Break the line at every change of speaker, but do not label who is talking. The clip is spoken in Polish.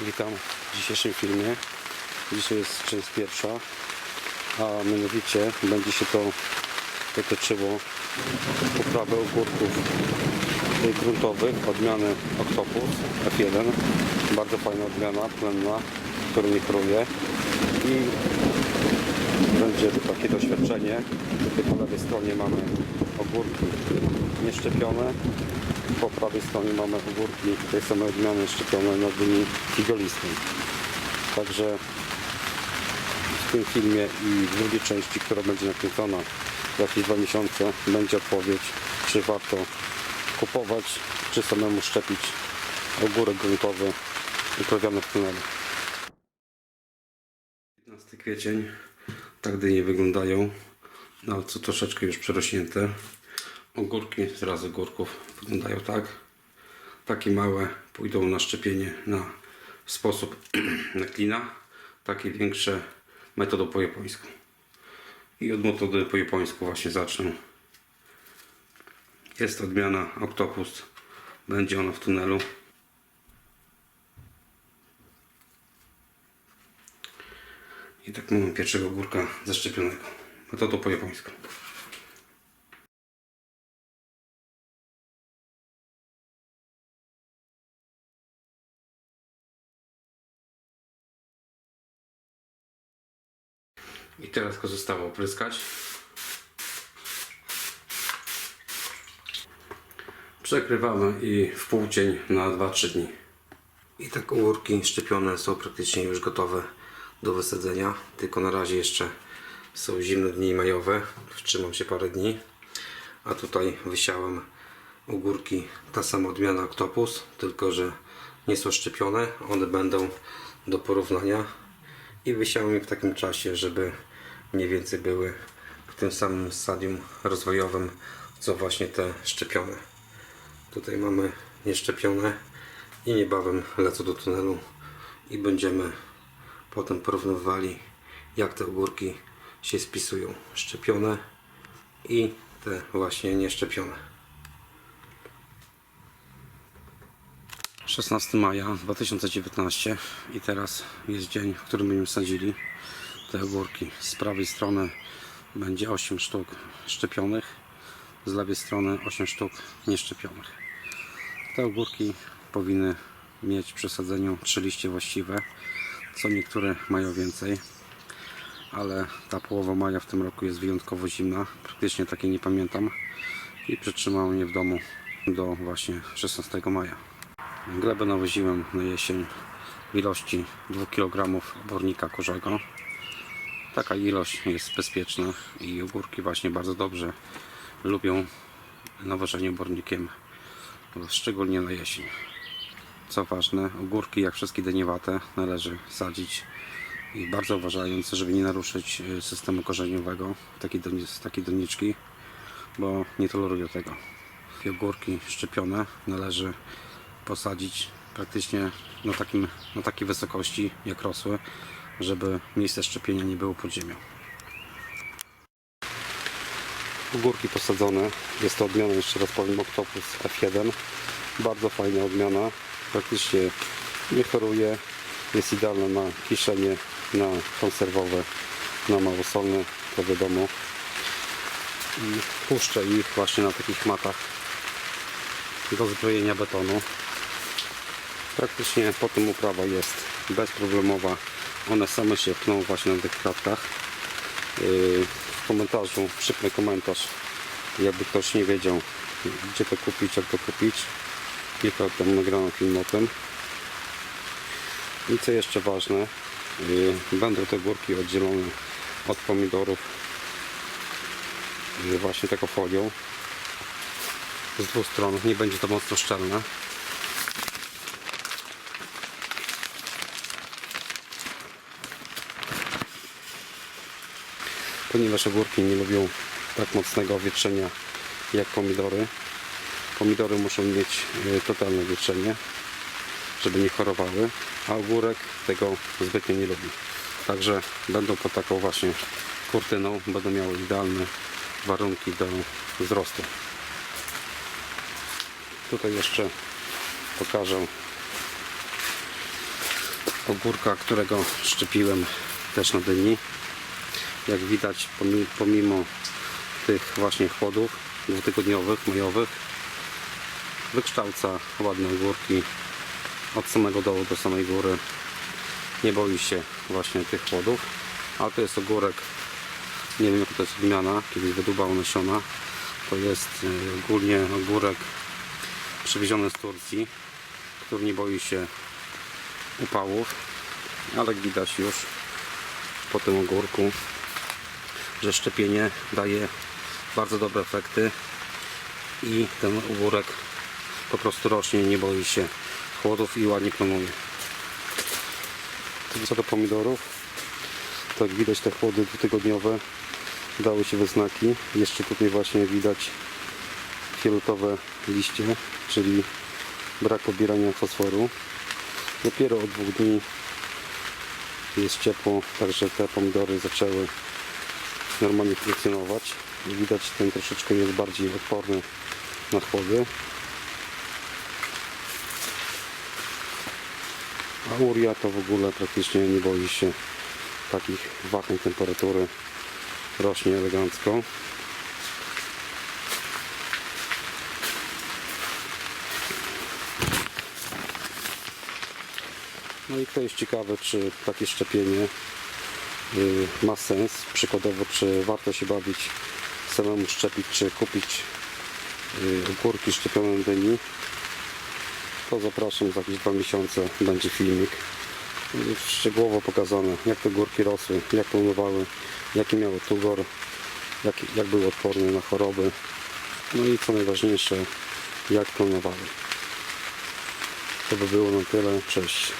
Witam w dzisiejszym filmie. Dzisiaj jest część pierwsza, a mianowicie będzie się to dotyczyło poprawy ogórków gruntowych, odmiany Octopus F1. Bardzo fajna odmiana, plenna, która nie kruje i będzie takie doświadczenie. Tutaj po lewej stronie mamy ogórki nieszczepione, po prawej stronie mamy ogórki tej samej odmiany szczepione na dyni figolistej. Także w tym filmie i w drugiej części, która będzie nakręcona za jakieś dwa miesiące, będzie odpowiedź, czy warto kupować, czy samemu szczepić ogórek gruntowy uprawiany w tunelu. 15 kwiecień, tak dynie wyglądają, no co troszeczkę już przerośnięte. Ogórki, zraz ogórków wyglądają tak. Takie małe pójdą na szczepienie na sposób na klina. Takie większe metodą po japońsku. I od metody po japońsku właśnie zacznę. Jest odmiana Octopus. Będzie ona w tunelu. I tak mamy pierwszego ogórka zaszczepionego. Metodą po japońsku. I teraz go zostało opryskać. Przekrywamy i w półcień na 2-3 dni. I tak ogórki szczepione są praktycznie już gotowe do wysadzenia. Tylko na razie jeszcze są zimne dni majowe. Wstrzymam się parę dni. A tutaj wysiałem ogórki, ta sama odmiana Octopus, tylko że nie są szczepione. One będą do porównania i wysiałem je w takim czasie, żeby mniej więcej były w tym samym stadium rozwojowym, co właśnie te szczepione. Tutaj mamy nieszczepione i niebawem lecą do tunelu i będziemy potem porównywali jak te ogórki się spisują. Szczepione i te właśnie nieszczepione. 16 maja 2019 i teraz jest dzień, w którym będziemy sadzili te ogórki. Z prawej strony będzie 8 sztuk szczepionych, z lewej strony 8 sztuk nieszczepionych. Te ogórki powinny mieć przy sadzeniu 3 liście właściwe, co niektóre mają więcej, ale ta połowa maja w tym roku jest wyjątkowo zimna, praktycznie takiej nie pamiętam i przytrzymałem je w domu do właśnie 16 maja. Glebę nawoziłem na jesień w ilości 2 kg obornika korzego. Taka ilość jest bezpieczna i ogórki właśnie bardzo dobrze lubią nawożenie obornikiem, szczególnie na jesień. Co ważne, ogórki jak wszystkie dyniewate należy sadzić i bardzo uważając, żeby nie naruszyć y, systemu korzeniowego takiej, doni- doniczki, bo nie tolerują tego. I ogórki szczepione należy posadzić praktycznie na, takim, na takiej wysokości jak rosły, żeby miejsce szczepienia nie było pod ziemią. Ogórki posadzone. Jest to odmiana, jeszcze raz powiem, Octopus F1. Bardzo fajna odmiana. Praktycznie nie choruje. Jest idealna na kiszenie, na konserwowe, na małosolne, to wiadomo. I puszczę ich właśnie na takich matach do zbrojenia betonu. Praktycznie potem uprawa jest bezproblemowa. One same się pną właśnie na tych kratkach. Yy, W komentarzu przypnę komentarz, jakby ktoś nie wiedział gdzie to kupić, jak to kupić. Kilka temu nagrałem film o tym. I co jeszcze ważne, yy, będą te górki oddzielone od pomidorów yy, właśnie taką folią z dwóch stron, nie będzie to mocno szczelne. Ponieważ ogórki nie lubią tak mocnego wietrzenia jak pomidory. Pomidory muszą mieć e, totalne wietrzenie, żeby nie chorowały, a ogórek tego zbytnio nie lubi. Także będą pod taką właśnie kurtyną, będą miały idealne warunki do wzrostu. Tutaj jeszcze pokażę ogórka, którego szczepiłem też na dyni. Jak widać, pomi- pomimo tych właśnie chłodów dwutygodniowych, majowych, wykształca ładne ogórki od samego dołu do samej góry. Nie boi się właśnie tych chłodów, ale to jest ogórek, nie wiem jaka to jest odmiana, kiedyś wydubał nasiona. To jest y, ogólnie ogórek przywieziony z Turcji, który nie boi się upałów, ale widać już po tym ogórku, że szczepienie daje bardzo dobre efekty i ten ogórek po prostu rośnie, nie boi się chłodów i ładnie klonuje. Co do pomidorów, tak widać te chłody dwutygodniowe dały się we znaki. Jeszcze tutaj właśnie widać fioletowe liście, czyli brak pobierania fosforu. Dopiero od dwóch dni jest ciepło, także te pomidory zaczęły normalnie funkcjonować. Widać ten troszeczkę jest bardziej odporny na chłody. A uria to w ogóle praktycznie nie boi się takich wahań temperatury. Rośnie elegancko. No i kto jest ciekawy, czy takie szczepienie ma sens. Przykładowo, czy warto się bawić samemu szczepić, czy kupić y, ogórki szczepione na dyni. To zapraszam za jakieś dwa miesiące będzie filmik. Y, Szczegółowo pokazane, jak te górki rosły, jak planowały, jaki miały tugor, jak, jak były odporne na choroby. No i co najważniejsze, jak planowały. To by było na tyle. Cześć.